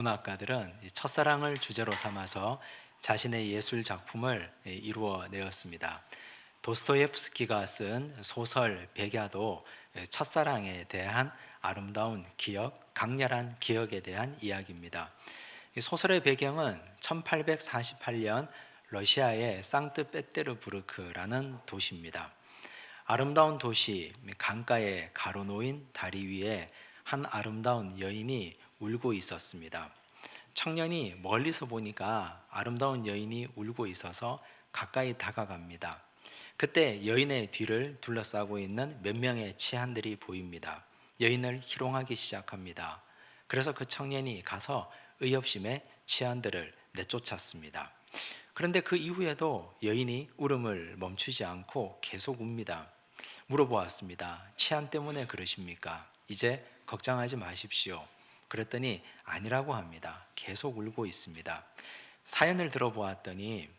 문학가들은 이 첫사랑을 주제로 삼아서 자신의 예술 작품을 예, 이루어 내었습니다. 도스토옙스키가 쓴 소설 백야도 예, 첫사랑에 대한 아름다운 기억, 강렬한 기억에 대한 이야기입니다. 이 소설의 배경은 1848년 러시아의 상트페테르부르크라는 도시입니다. 아름다운 도시 강가에 가로놓인 다리 위에 한 아름다운 여인이 울고 있었습니다. 청년이 멀리서 보니까 아름다운 여인이 울고 있어서 가까이 다가갑니다. 그때 여인의 뒤를 둘러싸고 있는 몇 명의 치안들이 보입니다. 여인을 희롱하기 시작합니다. 그래서 그 청년이 가서 의협심에 치안들을 내쫓았습니다. 그런데 그 이후에도 여인이 울음을 멈추지 않고 계속 웁니다. 물어보았습니다. 치안 때문에 그러십니까? 이제 걱정하지 마십시오. 그랬더니 아니라고 합니다. 계속 울고 있습니다. 사연을 들어보았더니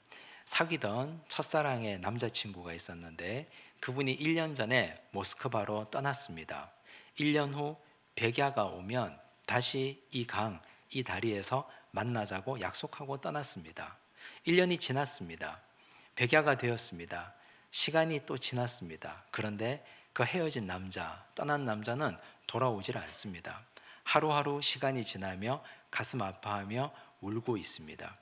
사귀던 첫사랑의 남자친구가 있었는데 그분이 1년 전에 모스크바로 떠났습니다. 1년 후 백야가 오면 다시 이 강, 이 다리에서 만나자고 약속하고 떠났습니다. 1년이 지났습니다. 백야가 되었습니다. 시간이 또 지났습니다. 그런데 그 헤어진 남자, 떠난 남자는 돌아오질 않습니다. 하루하루 시간이 지나며 가슴 아파하며 울고 있습니다.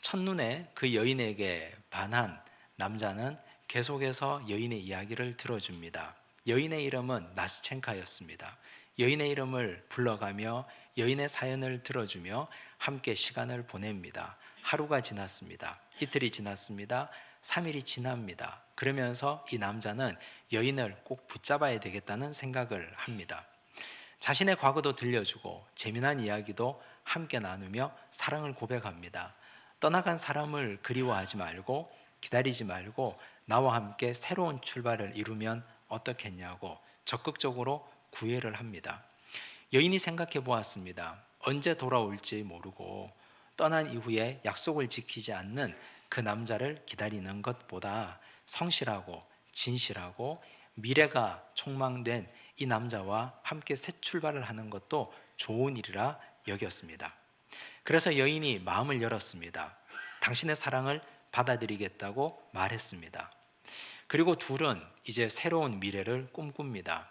첫눈에 그 여인에게 반한 남자는 계속해서 여인의 이야기를 들어줍니다. 여인의 이름은 나스첸카였습니다. 여인의 이름을 불러가며 여인의 사연을 들어주며 함께 시간을 보냅니다. 하루가 지났습니다. 이틀이 지났습니다. 3일이 지납니다. 그러면서 이 남자는 여인을 꼭 붙잡아야 되겠다는 생각을 합니다. 자신의 과거도 들려주고 재미난 이야기도 함께 나누며 사랑을 고백합니다. 떠나간 사람을 그리워하지 말고 기다리지 말고 나와 함께 새로운 출발을 이루면 어떻겠냐고 적극적으로 구애를 합니다. 여인이 생각해 보았습니다. 언제 돌아올지 모르고 떠난 이후에 약속을 지키지 않는 그 남자를 기다리는 것보다 성실하고 진실하고 미래가 촉망된 이 남자와 함께 새 출발을 하는 것도 좋은 일이라 여겼습니다. 그래서 여인이 마음을 열었습니다. 당신의 사랑을 받아들이겠다고 말했습니다. 그리고 둘은 이제 새로운 미래를 꿈꿉니다.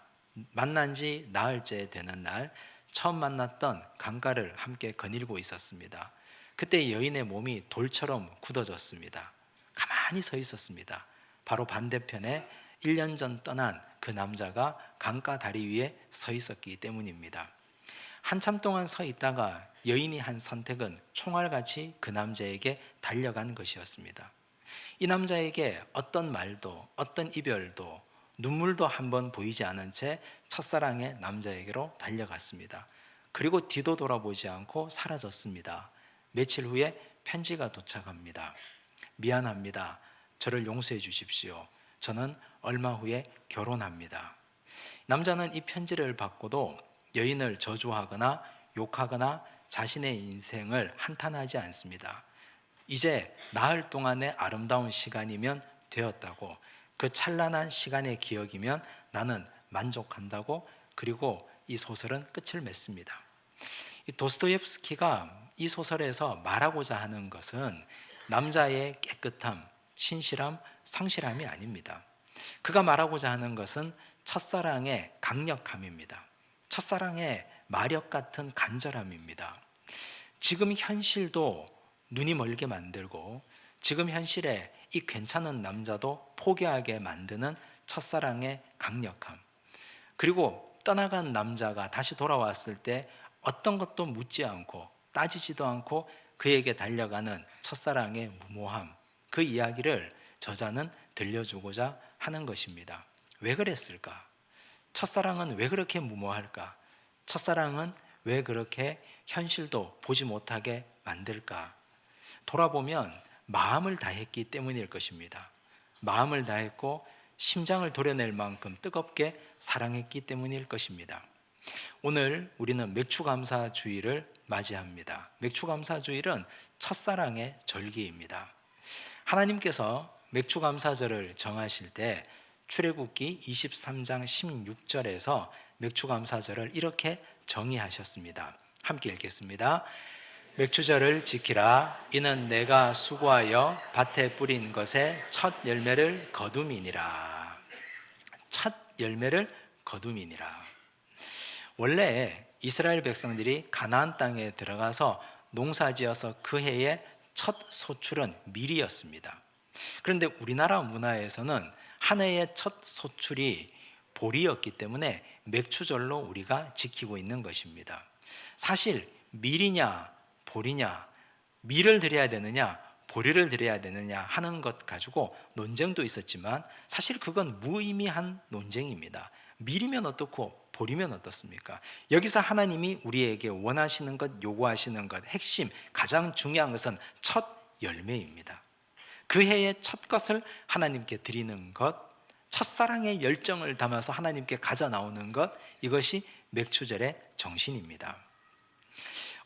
만난 지 나흘째 되는 날 처음 만났던 강가를 함께 거닐고 있었습니다. 그때 여인의 몸이 돌처럼 굳어졌습니다. 가만히 서 있었습니다. 바로 반대편에 1년 전 떠난 그 남자가 강가 다리 위에 서 있었기 때문입니다. 한참 동안 서 있다가 여인이 한 선택은 총알같이 그 남자에게 달려간 것이었습니다. 이 남자에게 어떤 말도 어떤 이별도 눈물도 한 번 보이지 않은 채 첫사랑의 남자에게로 달려갔습니다. 그리고 뒤도 돌아보지 않고 사라졌습니다. 며칠 후에 편지가 도착합니다. 미안합니다. 저를 용서해 주십시오. 저는 얼마 후에 결혼합니다. 남자는 이 편지를 받고도 여인을 저주하거나 욕하거나 자신의 인생을 한탄하지 않습니다. 이제 나흘 동안의 아름다운 시간이면 되었다고 그 찬란한 시간의 기억이면 나는 만족한다고 그리고 이 소설은 끝을 맺습니다. 이 도스토옙스키가 이 소설에서 말하고자 하는 것은 남자의 깨끗함, 신실함, 성실함이 아닙니다. 그가 말하고자 하는 것은 첫사랑의 강력함입니다. 첫사랑의 마력 같은 간절함입니다. 지금 현실도 눈이 멀게 만들고 지금 현실에 이 괜찮은 남자도 포기하게 만드는 첫사랑의 강력함. 그리고 떠나간 남자가 다시 돌아왔을 때 어떤 것도 묻지 않고 따지지도 않고 그에게 달려가는 첫사랑의 무모함. 그 이야기를 저자는 들려주고자 하는 것입니다. 왜 그랬을까? 첫사랑은 왜 그렇게 무모할까? 첫사랑은 왜 그렇게 현실도 보지 못하게 만들까? 돌아보면 마음을 다했기 때문일 것입니다. 마음을 다했고 심장을 도려낼 만큼 뜨겁게 사랑했기 때문일 것입니다. 오늘 우리는 맥추감사주의를 맞이합니다. 맥추감사주일은 첫사랑의 절기입니다. 하나님께서 맥추감사절을 정하실 때 출애굽기 23장 16절에서 맥추감사절을 이렇게 정의하셨습니다. 함께 읽겠습니다. 맥추절을 지키라 이는 내가 수고하여 밭에 뿌린 것에 첫 열매를 거둠이니라. 첫 열매를 거둠이니라. 원래 이스라엘 백성들이 가나안 땅에 들어가서 농사지어서 그 해의 첫 소출은 밀이었습니다. 그런데 우리나라 문화에서는 한 해의 첫 소출이 보리였기 때문에 맥추절로 우리가 지키고 있는 것입니다. 사실 밀이냐 보리냐 밀을 드려야 되느냐 보리를 드려야 되느냐 하는 것 가지고 논쟁도 있었지만 사실 그건 무의미한 논쟁입니다. 밀이면 어떻고 보리면 어떻습니까? 여기서 하나님이 우리에게 원하시는 것, 요구하시는 것, 핵심, 가장 중요한 것은 첫 열매입니다. 그 해의 첫 것을 하나님께 드리는 것, 첫사랑의 열정을 담아서 하나님께 가져 나오는 것, 이것이 맥추절의 정신입니다.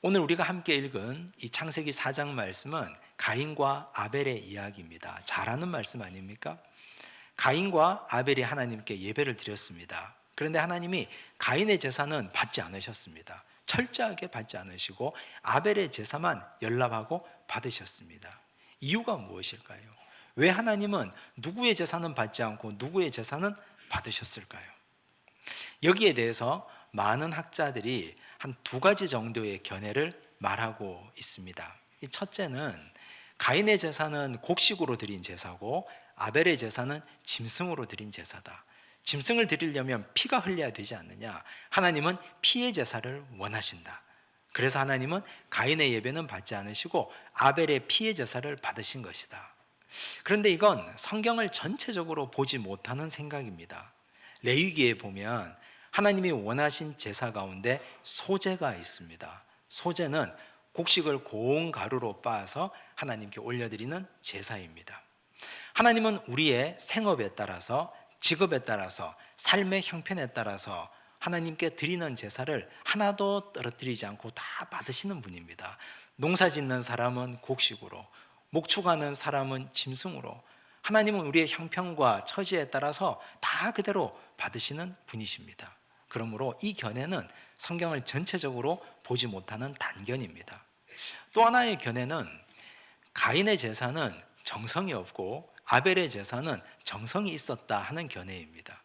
오늘 우리가 함께 읽은 이 창세기 4장 말씀은 가인과 아벨의 이야기입니다. 잘하는 말씀 아닙니까? 가인과 아벨이 하나님께 예배를 드렸습니다. 그런데 하나님이 가인의 제사는 받지 않으셨습니다. 철저하게 받지 않으시고 아벨의 제사만 연락하고 받으셨습니다. 이유가 무엇일까요? 왜 하나님은 누구의 제사는 받지 않고 누구의 제사는 받으셨을까요? 여기에 대해서 많은 학자들이 한 두 가지 정도의 견해를 말하고 있습니다. 이 첫째는 가인의 제사는 곡식으로 드린 제사고 아벨의 제사는 짐승으로 드린 제사다. 짐승을 드리려면 피가 흘려야 되지 않느냐? 하나님은 피의 제사를 원하신다. 그래서 하나님은 가인의 예배는 받지 않으시고 아벨의 피의 제사를 받으신 것이다. 그런데 이건 성경을 전체적으로 보지 못하는 생각입니다. 레위기에 보면 하나님이 원하신 제사 가운데 소제가 있습니다. 소제는 곡식을 고운 가루로 빻아서 하나님께 올려드리는 제사입니다. 하나님은 우리의 생업에 따라서 직업에 따라서 삶의 형편에 따라서 하나님께 드리는 제사를 하나도 떨어뜨리지 않고 다 받으시는 분입니다. 농사 짓는 사람은 곡식으로, 목축하는 사람은 짐승으로, 하나님은 우리의 형편과 처지에 따라서 다 그대로 받으시는 분이십니다. 그러므로 이 견해는 성경을 전체적으로 보지 못하는 단견입니다. 또 하나의 견해는 가인의 제사는 정성이 없고 아벨의 제사는 정성이 있었다 하는 견해입니다.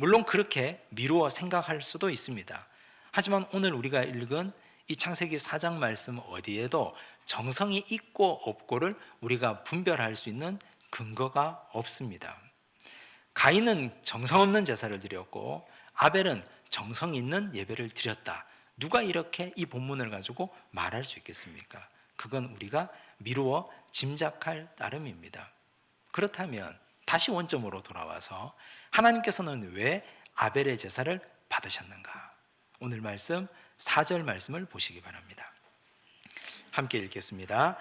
물론 그렇게 미루어 생각할 수도 있습니다. 하지만 오늘 우리가 읽은 이 창세기 4장 말씀 어디에도 정성이 있고 없고를 우리가 분별할 수 있는 근거가 없습니다. 가인은 정성 없는 제사를 드렸고 아벨은 정성 있는 예배를 드렸다. 누가 이렇게 이 본문을 가지고 말할 수 있겠습니까? 그건 우리가 미루어 짐작할 따름입니다. 그렇다면 다시 원점으로 돌아와서 하나님께서는 왜 아벨의 제사를 받으셨는가? 오늘 말씀 4절 말씀을 보시기 바랍니다. 함께 읽겠습니다.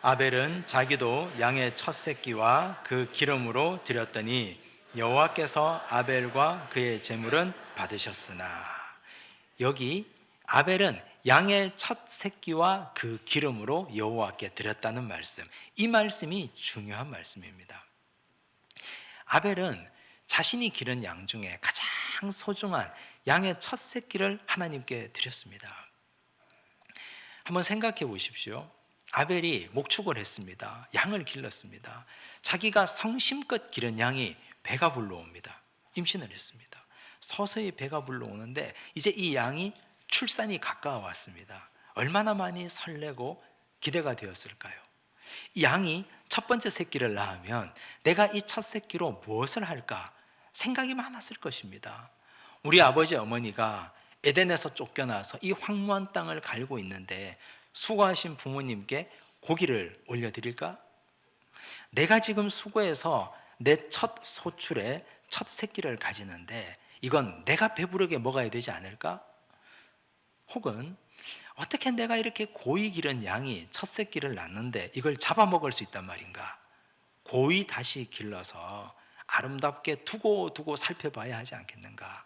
아벨은 자기도 양의 첫 새끼와 그 기름으로 드렸더니 여호와께서 아벨과 그의 제물은 받으셨으나 여기 아벨은 양의 첫 새끼와 그 기름으로 여호와께 드렸다는 말씀. 이 말씀이 중요한 말씀입니다. 아벨은 자신이 기른 양 중에 가장 소중한 양의 첫 새끼를 하나님께 드렸습니다. 한번 생각해 보십시오. 아벨이 목축을 했습니다. 양을 길렀습니다. 자기가 성심껏 기른 양이 배가 불러옵니다. 임신을 했습니다. 서서히 배가 불러오는데 이제 이 양이 출산이 가까워 왔습니다. 얼마나 많이 설레고 기대가 되었을까요? 이 양이 첫 번째 새끼를 낳으면 내가 이 첫 새끼로 무엇을 할까 생각이 많았을 것입니다. 우리 아버지 어머니가 에덴에서 쫓겨나서 이 황무한 땅을 갈고 있는데 수고하신 부모님께 고기를 올려드릴까? 내가 지금 수고해서 내 첫 소출에 첫 새끼를 가지는데 이건 내가 배부르게 먹어야 되지 않을까? 혹은 어떻게 내가 이렇게 고이 기른 양이 첫 새끼를 낳는데 이걸 잡아먹을 수 있단 말인가? 고이 다시 길러서 아름답게 두고 두고 살펴봐야 하지 않겠는가?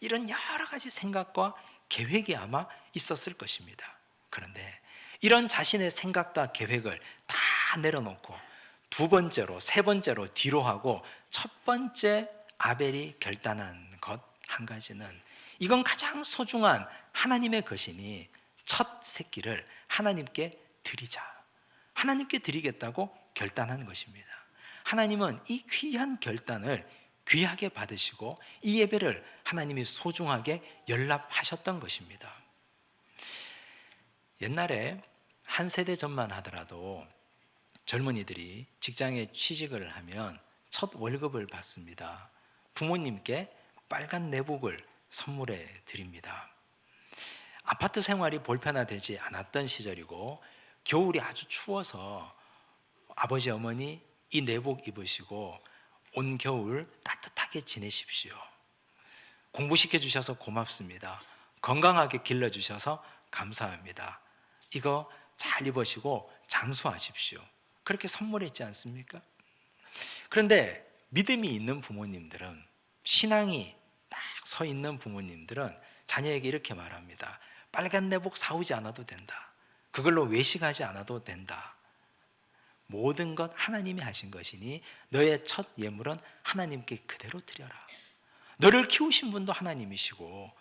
이런 여러 가지 생각과 계획이 아마 있었을 것입니다. 그런데 이런 자신의 생각과 계획을 다 내려놓고 두 번째로, 세 번째로 뒤로 하고 첫 번째 아벨이 결단한 것 한 가지는 이건 가장 소중한 하나님의 것이니 첫 새끼를 하나님께 드리자. 하나님께 드리겠다고 결단한 것입니다. 하나님은 이 귀한 결단을 귀하게 받으시고 이 예배를 하나님이 소중하게 연락하셨던 것입니다. 옛날에 한 세대 전만 하더라도 젊은이들이 직장에 취직을 하면 첫 월급을 받습니다. 부모님께 빨간 내복을 선물해 드립니다. 아파트 생활이 볼편화되지 않았던 시절이고 겨울이 아주 추워서 아버지 어머니 이 내복 입으시고 온 겨울 따뜻하게 지내십시오. 공부시켜 주셔서 고맙습니다. 건강하게 길러 주셔서 감사합니다. 이거 잘 입으시고 장수하십시오. 그렇게 선물했지 않습니까? 그런데 믿음이 있는 부모님들은 신앙이 딱 서 있는 부모님들은 자녀에게 이렇게 말합니다. 빨간 내복 사오지 않아도 된다. 그걸로 외식하지 않아도 된다. 모든 것 하나님이 하신 것이니 너의 첫 예물은 하나님께 그대로 드려라. 너를 키우신 분도 하나님이시고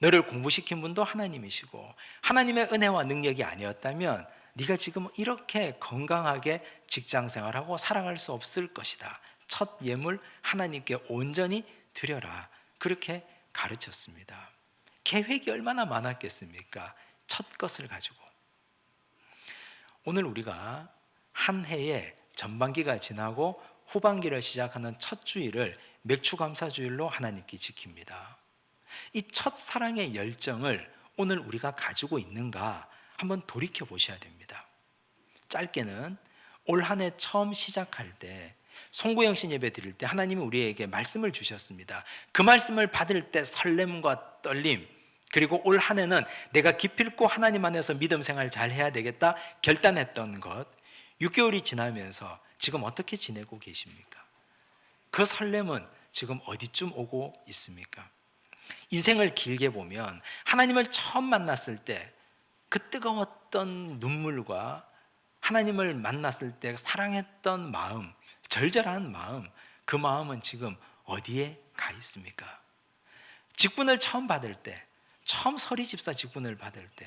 너를 공부시킨 분도 하나님이시고 하나님의 은혜와 능력이 아니었다면 네가 지금 이렇게 건강하게 직장 생활하고 살아갈 수 없을 것이다. 첫 예물 하나님께 온전히 드려라. 그렇게 가르쳤습니다. 계획이 얼마나 많았겠습니까? 첫 것을 가지고. 오늘 우리가 한 해의 전반기가 지나고 후반기를 시작하는 첫 주일을 맥추감사주일로 하나님께 지킵니다. 이 첫 사랑의 열정을 오늘 우리가 가지고 있는가 한번 돌이켜 보셔야 됩니다. 짧게는 올 한 해 처음 시작할 때 송구영 신 예배 드릴 때 하나님이 우리에게 말씀을 주셨습니다. 그 말씀을 받을 때 설렘과 떨림 그리고 올 한 해는 내가 기필코 하나님 안에서 믿음 생활 잘 해야 되겠다 결단했던 것 6개월이 지나면서 지금 어떻게 지내고 계십니까? 그 설렘은 지금 어디쯤 오고 있습니까? 인생을 길게 보면 하나님을 처음 만났을 때 그 뜨거웠던 눈물과 하나님을 만났을 때 사랑했던 마음, 절절한 마음, 그 마음은 지금 어디에 가 있습니까? 직분을 처음 받을 때, 처음 서리 집사 직분을 받을 때,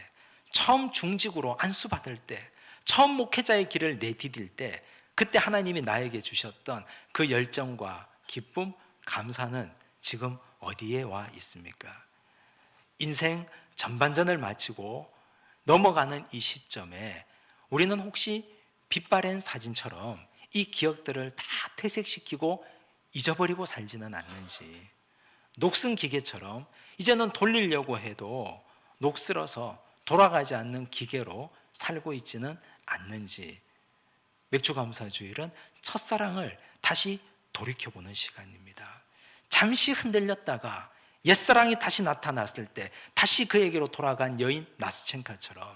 처음 중직으로 안수 받을 때, 처음 목회자의 길을 내디딜 때, 그때 하나님이 나에게 주셨던 그 열정과 기쁨, 감사는 지금 어디에 와 있습니까? 인생 전반전을 마치고 넘어가는 이 시점에 우리는 혹시 빛바랜 사진처럼 이 기억들을 다 퇴색시키고 잊어버리고 살지는 않는지 녹슨 기계처럼 이제는 돌리려고 해도 녹슬어서 돌아가지 않는 기계로 살고 있지는 않는지 맥주감사주일은 첫사랑을 다시 돌이켜보는 시간입니다. 잠시 흔들렸다가 옛사랑이 다시 나타났을 때 다시 그에게로 돌아간 여인 나스첸카처럼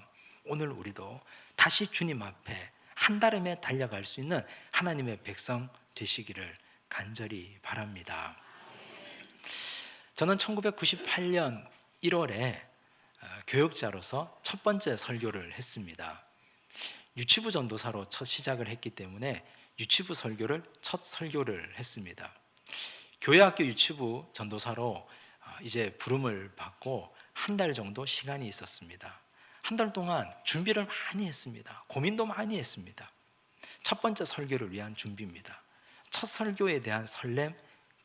오늘 우리도 다시 주님 앞에 한달음에 달려갈 수 있는 하나님의 백성 되시기를 간절히 바랍니다. 저는 1998년 1월에 어, 교육자로서 첫 번째 설교를 했습니다. 유치부 전도사로 첫 시작을 했기 때문에 유치부 설교를 첫 설교를 했습니다. 교회학교 유치부 전도사로 어, 이제 부름을 받고 한 달 정도 시간이 있었습니다. 한 달 동안 준비를 많이 했습니다. 고민도 많이 했습니다. 첫 번째 설교를 위한 준비입니다. 첫 설교에 대한 설렘,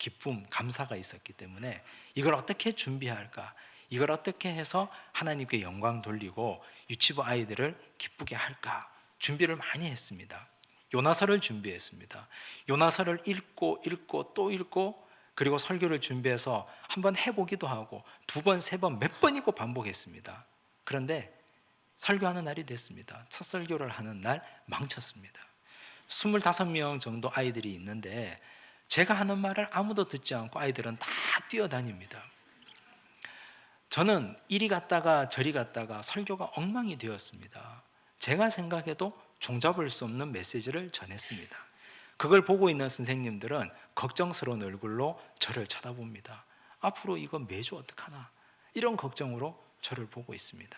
기쁨, 감사가 있었기 때문에 이걸 어떻게 준비할까? 이걸 어떻게 해서 하나님께 영광 돌리고 유치부 아이들을 기쁘게 할까? 준비를 많이 했습니다. 요나서를 준비했습니다. 요나서를 읽고 읽고 또 읽고 그리고 설교를 준비해서 한 번 해보기도 하고 두 번, 세 번, 몇 번이고 반복했습니다. 그런데 설교하는 날이 됐습니다. 첫 설교를 하는 날 망쳤습니다. 25명 정도 아이들이 있는데 제가 하는 말을 아무도 듣지 않고 아이들은 다 뛰어다닙니다. 저는 이리 갔다가 저리 갔다가 설교가 엉망이 되었습니다. 제가 생각해도 종잡을 수 없는 메시지를 전했습니다. 그걸 보고 있는 선생님들은 걱정스러운 얼굴로 저를 쳐다봅니다. 앞으로 이거 매주 어떡하나 이런 걱정으로 저를 보고 있습니다.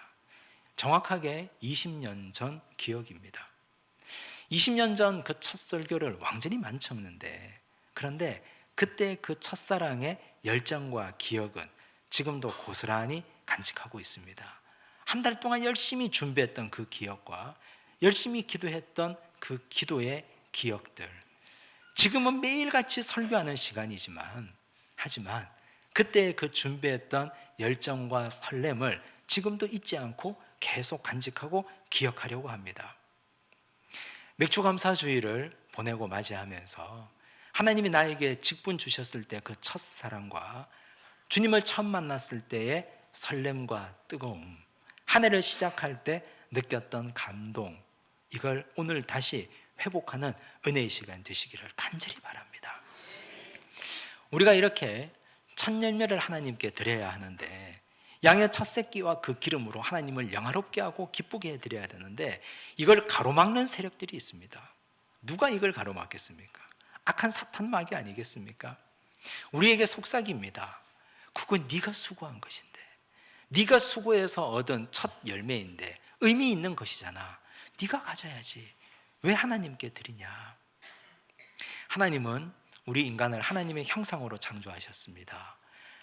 정확하게 20년 전 기억입니다. 20년 전 그 첫 설교를 완전히 만쳤는데 그런데 그때 그 첫사랑의 열정과 기억은 지금도 고스란히 간직하고 있습니다. 한 달 동안 열심히 준비했던 그 기억과 열심히 기도했던 그 기도의 기억들. 지금은 매일같이 설교하는 시간이지만, 하지만 그때 그 준비했던 열정과 설렘을 지금도 잊지 않고 계속 간직하고 기억하려고 합니다. 맥주 감사주의를 보내고 맞이하면서 하나님이 나에게 직분 주셨을 때 그 첫사랑과 주님을 처음 만났을 때의 설렘과 뜨거움, 한 해를 시작할 때 느꼈던 감동, 이걸 오늘 다시 회복하는 은혜의 시간 되시기를 간절히 바랍니다. 우리가 이렇게 첫 열매를 하나님께 드려야 하는데 양의 첫 새끼와 그 기름으로 하나님을 영화롭게 하고 기쁘게 해드려야 되는데 이걸 가로막는 세력들이 있습니다. 누가 이걸 가로막겠습니까? 악한 사탄 마귀 아니겠습니까? 우리에게 속삭입니다. 그건 네가 수고한 것인데, 네가 수고해서 얻은 첫 열매인데 의미 있는 것이잖아. 네가 가져야지. 왜 하나님께 드리냐? 하나님은 우리 인간을 하나님의 형상으로 창조하셨습니다.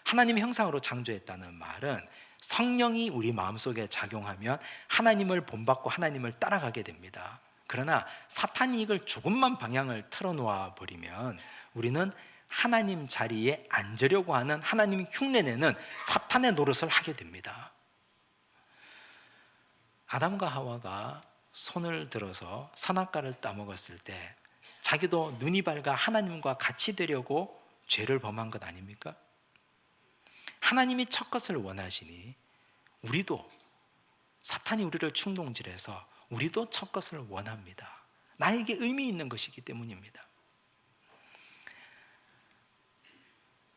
하나님의 형상으로 창조했다는 말은 성령이 우리 마음속에 작용하면 하나님을 본받고 하나님을 따라가게 됩니다. 그러나 사탄이 이걸 조금만 방향을 틀어놓아 버리면 우리는 하나님 자리에 앉으려고 하는 하나님 흉내내는 사탄의 노릇을 하게 됩니다. 아담과 하와가 손을 들어서 선악과를 따먹었을 때 자기도 눈이 밝아 하나님과 같이 되려고 죄를 범한 것 아닙니까? 하나님이 첫 것을 원하시니 우리도 사탄이 우리를 충동질해서 우리도 첫 것을 원합니다. 나에게 의미 있는 것이기 때문입니다.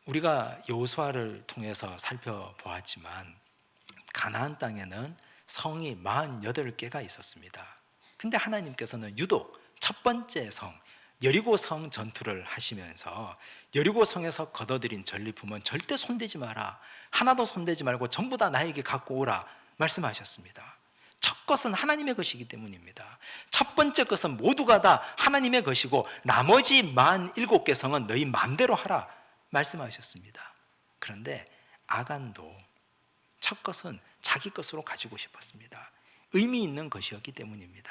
우리가 여호수아를 통해서 살펴보았지만 가나안 땅에는 성이 48개가 있었습니다. 근데 하나님께서는 유독 첫 번째 성 여리고 성 전투를 하시면서 여리고 성에서 걷어들인 전리품은 절대 손대지 마라. 하나도 손대지 말고 전부 다 나에게 갖고 오라 말씀하셨습니다. 첫 것은 하나님의 것이기 때문입니다. 첫 번째 것은 모두가 다 하나님의 것이고 나머지 만 일곱 개 성은 너희 마음대로 하라 말씀하셨습니다. 그런데 아간도 첫 것은 자기 것으로 가지고 싶었습니다. 의미 있는 것이었기 때문입니다.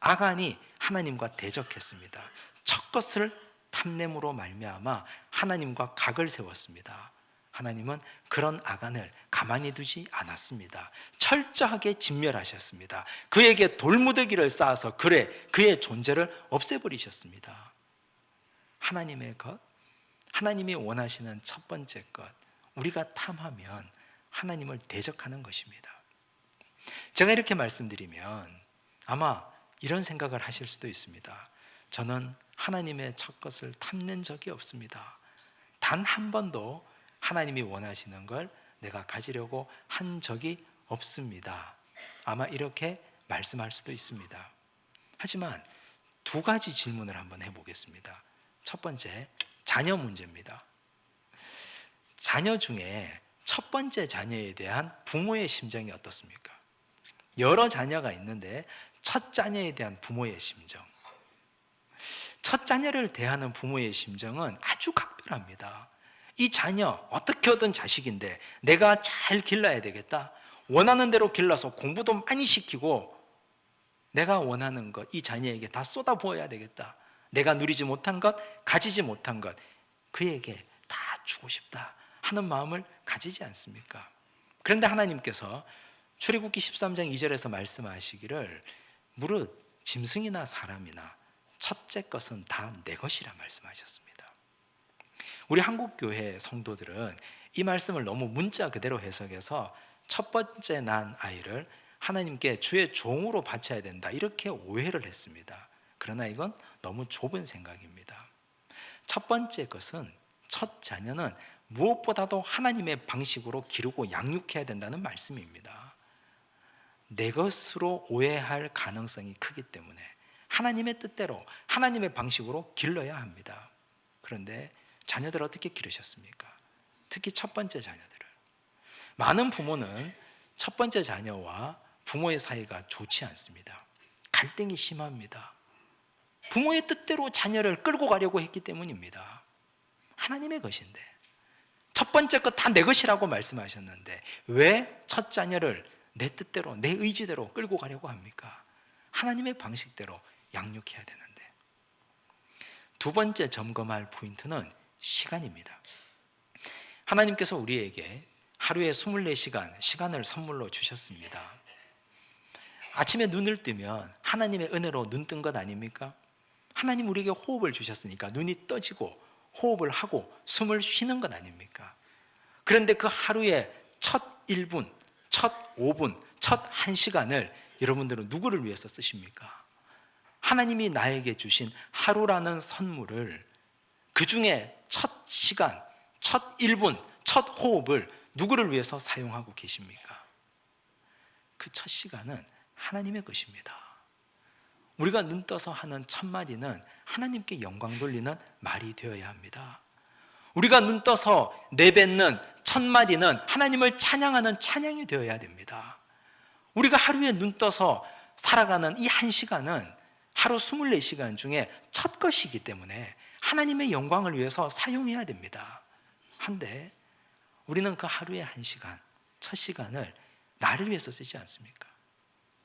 아간이 하나님과 대적했습니다. 첫 것을 탐냄으로 말미암아 하나님과 각을 세웠습니다. 하나님은 그런 아간을 가만히 두지 않았습니다. 철저하게 진멸하셨습니다. 그에게 돌무더기를 쌓아서 그래 그의 존재를 없애버리셨습니다. 하나님의 것, 하나님이 원하시는 첫 번째 것, 우리가 탐하면 하나님을 대적하는 것입니다. 제가 이렇게 말씀드리면 아마 이런 생각을 하실 수도 있습니다. 저는 하나님의 첫 것을 탐낸 적이 없습니다. 단 한 번도 하나님이 원하시는 걸 내가 가지려고 한 적이 없습니다. 아마 이렇게 말씀할 수도 있습니다. 하지만 두 가지 질문을 한번 해보겠습니다. 첫 번째, 자녀 문제입니다. 자녀 중에 첫 번째 자녀에 대한 부모의 심정이 어떻습니까? 여러 자녀가 있는데 첫 자녀에 대한 부모의 심정. 첫 자녀를 대하는 부모의 심정은 아주 각별합니다. 이 자녀 어떻게 얻은 자식인데 내가 잘 길러야 되겠다. 원하는 대로 길러서 공부도 많이 시키고 내가 원하는 것 이 자녀에게 다 쏟아 부어야 되겠다. 내가 누리지 못한 것, 가지지 못한 것 그에게 다 주고 싶다 하는 마음을 가지지 않습니까? 그런데 하나님께서 출애굽기 13장 2절에서 말씀하시기를 무릇 짐승이나 사람이나 첫째 것은 다 내 것이라 말씀하셨습니다. 우리 한국 교회 성도들은 이 말씀을 너무 문자 그대로 해석해서 첫 번째 난 아이를 하나님께 주의 종으로 바쳐야 된다 이렇게 오해를 했습니다. 그러나 이건 너무 좁은 생각입니다. 첫 번째 것은 첫 자녀는 무엇보다도 하나님의 방식으로 기르고 양육해야 된다는 말씀입니다. 내 것으로 오해할 가능성이 크기 때문에 하나님의 뜻대로 하나님의 방식으로 길러야 합니다. 그런데 자녀들 어떻게 기르셨습니까? 특히 첫 번째 자녀들을. 많은 부모는 첫 번째 자녀와 부모의 사이가 좋지 않습니다. 갈등이 심합니다. 부모의 뜻대로 자녀를 끌고 가려고 했기 때문입니다. 하나님의 것인데. 첫 번째 것 다 내 것이라고 말씀하셨는데 왜 첫 자녀를 내 뜻대로, 내 의지대로 끌고 가려고 합니까? 하나님의 방식대로 양육해야 되는데. 두 번째 점검할 포인트는 시간입니다. 하나님께서 우리에게 하루에 24시간 시간을 선물로 주셨습니다. 아침에 눈을 뜨면 하나님의 은혜로 눈 뜬 것 아닙니까? 하나님 우리에게 호흡을 주셨으니까 눈이 떠지고 호흡을 하고 숨을 쉬는 것 아닙니까? 그런데 그 하루의 첫 1분, 첫 5분, 첫 1시간을 여러분들은 누구를 위해서 쓰십니까? 하나님이 나에게 주신 하루라는 선물을 그 중에 첫 시간, 첫 1분, 첫 호흡을 누구를 위해서 사용하고 계십니까? 그 첫 시간은 하나님의 것입니다. 우리가 눈 떠서 하는 첫 마디는 하나님께 영광 돌리는 말이 되어야 합니다. 우리가 눈 떠서 내뱉는 첫 마디는 하나님을 찬양하는 찬양이 되어야 됩니다. 우리가 하루에 눈 떠서 살아가는 이 한 시간은 하루 24시간 중에 첫 것이기 때문에 하나님의 영광을 위해서 사용해야 됩니다. 한데 우리는 그 하루의 한 시간, 첫 시간을 나를 위해서 쓰지 않습니까?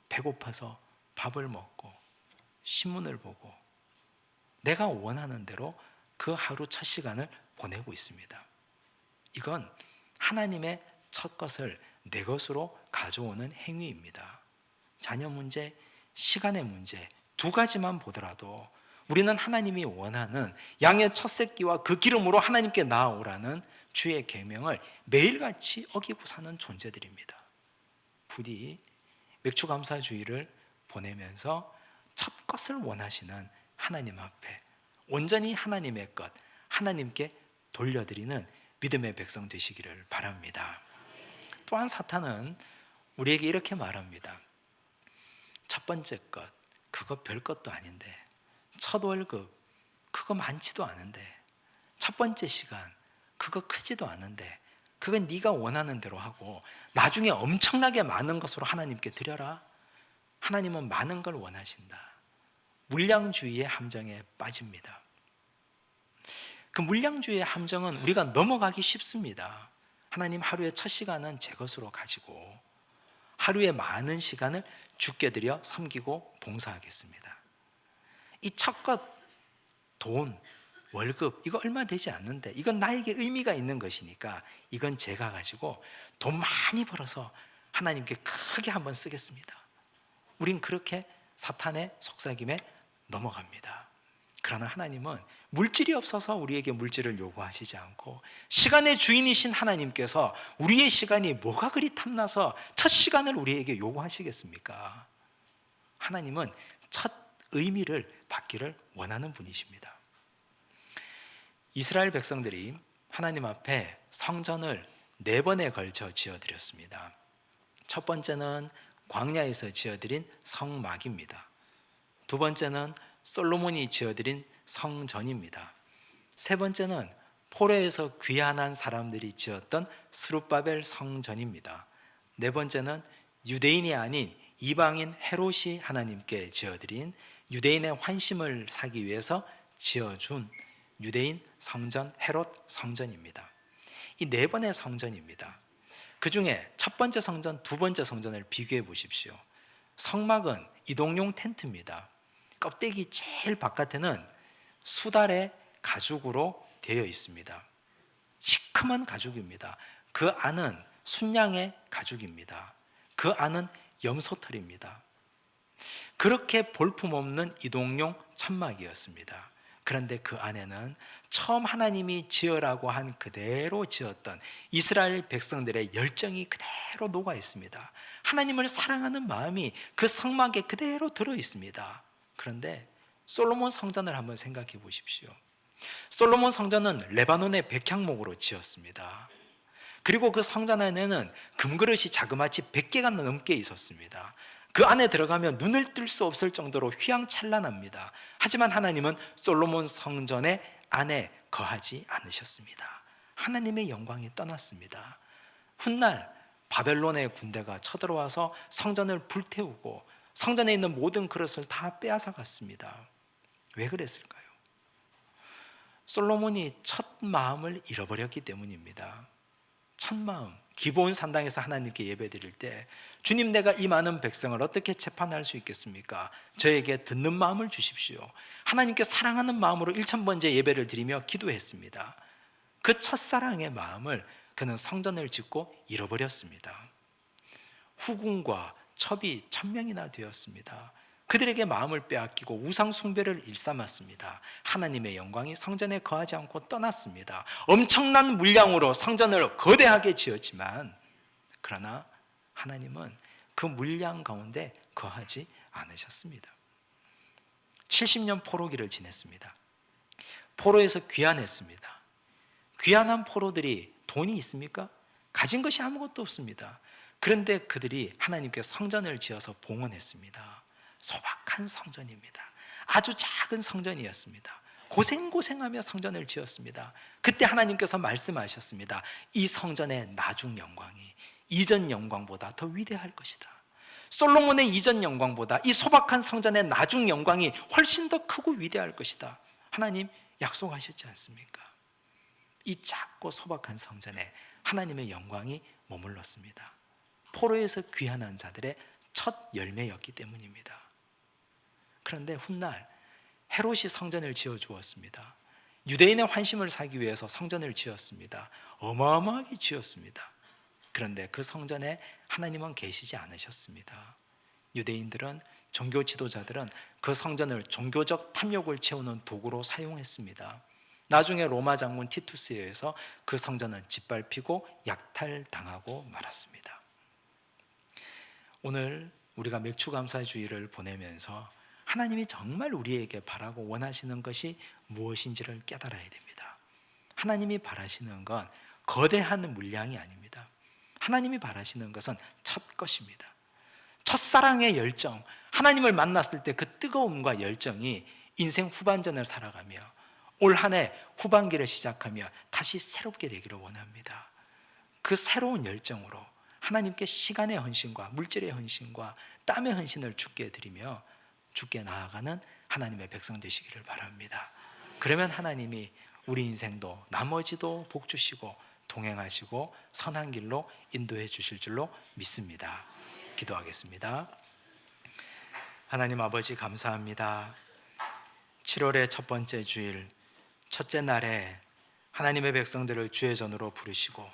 배고파서 밥을 먹고 신문을 보고 내가 원하는 대로 그 하루 첫 시간을 보내고 있습니다. 이건 하나님의 첫 것을 내 것으로 가져오는 행위입니다. 자녀 문제, 시간의 문제 두 가지만 보더라도 우리는 하나님이 원하는 양의 첫 새끼와 그 기름으로 하나님께 나아오라는 주의 계명을 매일같이 어기고 사는 존재들입니다. 부디 맥주 감사주의를 보내면서 첫 것을 원하시는 하나님 앞에 온전히 하나님의 것 하나님께 돌려드리는 믿음의 백성 되시기를 바랍니다. 또한 사탄은 우리에게 이렇게 말합니다. 첫 번째 것 그거 별 것도 아닌데 첫 월급 그거 많지도 않은데 첫 번째 시간 그거 크지도 않은데 그건 네가 원하는 대로 하고 나중에 엄청나게 많은 것으로 하나님께 드려라. 하나님은 많은 걸 원하신다. 물량주의의 함정에 빠집니다. 그 물량주의의 함정은 우리가 넘어가기 쉽습니다. 하나님 하루의 첫 시간은 제 것으로 가지고 하루의 많은 시간을 주께 드려 섬기고 봉사하겠습니다. 이 첫것 돈, 월급 이거 얼마 되지 않는데 이건 나에게 의미가 있는 것이니까 이건 제가 가지고 돈 많이 벌어서 하나님께 크게 한번 쓰겠습니다. 우린 그렇게 사탄의 속삭임에 넘어갑니다. 그러나 하나님은 물질이 없어서 우리에게 물질을 요구하시지 않고 시간의 주인이신 하나님께서 우리의 시간이 뭐가 그리 탐나서 첫 시간을 우리에게 요구하시겠습니까? 하나님은 첫 의미를 받기를 원하는 분이십니다. 이스라엘 백성들이 하나님 앞에 성전을 네 번에 걸쳐 지어드렸습니다. 첫 번째는 광야에서 지어드린 성막입니다. 두 번째는 솔로몬이 지어드린 성전입니다. 세 번째는 포로에서 귀환한 사람들이 지었던 스룹바벨 성전입니다. 네 번째는 유대인이 아닌 이방인 헤롯이 하나님께 지어드린 유대인의 환심을 사기 위해서 지어준 유대인 성전 헤롯 성전입니다. 이 네 번의 성전입니다. 그 중에 첫 번째 성전, 두 번째 성전을 비교해 보십시오. 성막은 이동용 텐트입니다. 껍데기 제일 바깥에는 수달의 가죽으로 되어 있습니다. 시큼한 가죽입니다. 그 안은 순양의 가죽입니다. 그 안은 염소털입니다. 그렇게 볼품없는 이동용 천막이었습니다. 그런데 그 안에는 처음 하나님이 지으라고 한 그대로 지었던 이스라엘 백성들의 열정이 그대로 녹아 있습니다. 하나님을 사랑하는 마음이 그 성막에 그대로 들어 있습니다. 그런데 솔로몬 성전을 한번 생각해 보십시오. 솔로몬 성전은 레바논의 백향목으로 지었습니다. 그리고 그 성전 안에는 금그릇이 자그마치 100개가 넘게 있었습니다. 그 안에 들어가면 눈을 뜰 수 없을 정도로 휘황찬란합니다. 하지만 하나님은 솔로몬 성전의 안에 거하지 않으셨습니다. 하나님의 영광이 떠났습니다. 훗날 바벨론의 군대가 쳐들어와서 성전을 불태우고 성전에 있는 모든 그릇을 다 빼앗아 갔습니다. 왜 그랬을까요? 솔로몬이 첫 마음을 잃어버렸기 때문입니다. 첫 마음, 기본 산당에서 하나님께 예배드릴 때 주님 내가 이 많은 백성을 어떻게 재판할 수 있겠습니까? 저에게 듣는 마음을 주십시오. 하나님께 사랑하는 마음으로 일천번째 예배를 드리며 기도했습니다. 그 첫사랑의 마음을 그는 성전을 짓고 잃어버렸습니다. 후궁과 첩이 천 명이나 되었습니다. 그들에게 마음을 빼앗기고 우상 숭배를 일삼았습니다. 하나님의 영광이 성전에 거하지 않고 떠났습니다. 엄청난 물량으로 성전을 거대하게 지었지만 그러나 하나님은 그 물량 가운데 거하지 않으셨습니다. 70년 포로기를 지냈습니다. 포로에서 귀환했습니다. 귀환한 포로들이 돈이 있습니까? 가진 것이 아무것도 없습니다. 그런데 그들이 하나님께 성전을 지어서 봉헌했습니다. 소박한 성전입니다. 아주 작은 성전이었습니다. 고생고생하며 성전을 지었습니다. 그때 하나님께서 말씀하셨습니다. 이 성전의 나중 영광이 이전 영광보다 더 위대할 것이다. 솔로몬의 이전 영광보다 이 소박한 성전의 나중 영광이 훨씬 더 크고 위대할 것이다. 하나님 약속하셨지 않습니까? 이 작고 소박한 성전에 하나님의 영광이 머물렀습니다. 포로에서 귀환한 자들의 첫 열매였기 때문입니다. 그런데 훗날 헤롯이 성전을 지어 주었습니다. 유대인의 환심을 사기 위해서 성전을 지었습니다. 어마어마하게 지었습니다. 그런데 그 성전에 하나님은 계시지 않으셨습니다. 유대인들은 종교 지도자들은 그 성전을 종교적 탐욕을 채우는 도구로 사용했습니다. 나중에 로마 장군 티투스에 의해서 그 성전은 짓밟히고 약탈당하고 말았습니다. 오늘 우리가 맥추감사주의를 보내면서 하나님이 정말 우리에게 바라고 원하시는 것이 무엇인지를 깨달아야 됩니다. 하나님이 바라시는 건 거대한 물량이 아닙니다. 하나님이 바라시는 것은 첫 것입니다. 첫사랑의 열정, 하나님을 만났을 때 그 뜨거움과 열정이 인생 후반전을 살아가며 올 한 해 후반기를 시작하며 다시 새롭게 되기를 원합니다. 그 새로운 열정으로 하나님께 시간의 헌신과 물질의 헌신과 땀의 헌신을 주께 드리며 주께 나아가는 하나님의 백성 되시기를 바랍니다. 그러면 하나님이 우리 인생도 나머지도 복 주시고 동행하시고 선한 길로 인도해 주실 줄로 믿습니다. 기도하겠습니다. 하나님 아버지 감사합니다. 7월의 첫 번째 주일 첫째 날에 하나님의 백성들을 주의 전으로 부르시고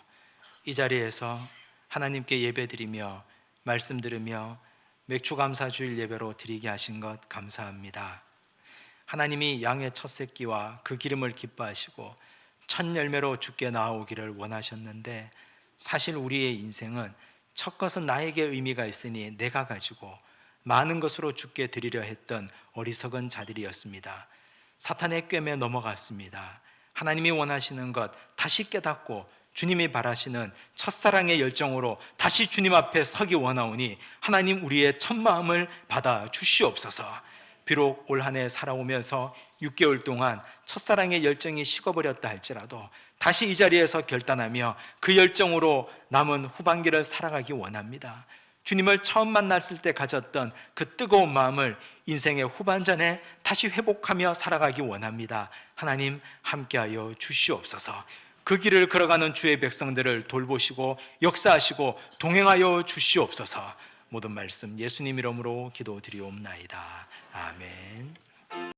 이 자리에서 하나님께 예배드리며 말씀 들으며 맥주 감사 주일 예배로 드리게 하신 것 감사합니다. 하나님이 양의 첫 새끼와 그 기름을 기뻐하시고 첫 열매로 주께 나오기를 원하셨는데 사실 우리의 인생은 첫 것은 나에게 의미가 있으니 내가 가지고 많은 것으로 주께 드리려 했던 어리석은 자들이었습니다. 사탄의 꿰매 넘어갔습니다. 하나님이 원하시는 것 다시 깨닫고 주님이 바라시는 첫사랑의 열정으로 다시 주님 앞에 서기 원하오니 하나님 우리의 첫 마음을 받아 주시옵소서. 비록 올 한 해 살아오면서 6개월 동안 첫사랑의 열정이 식어버렸다 할지라도 다시 이 자리에서 결단하며 그 열정으로 남은 후반기를 살아가기 원합니다. 주님을 처음 만났을 때 가졌던 그 뜨거운 마음을 인생의 후반전에 다시 회복하며 살아가기 원합니다. 하나님 함께하여 주시옵소서. 그 길을 걸어가는 주의 백성들을 돌보시고 역사하시고 동행하여 주시옵소서. 모든 말씀 예수님 이름으로 기도드리옵나이다. 아멘.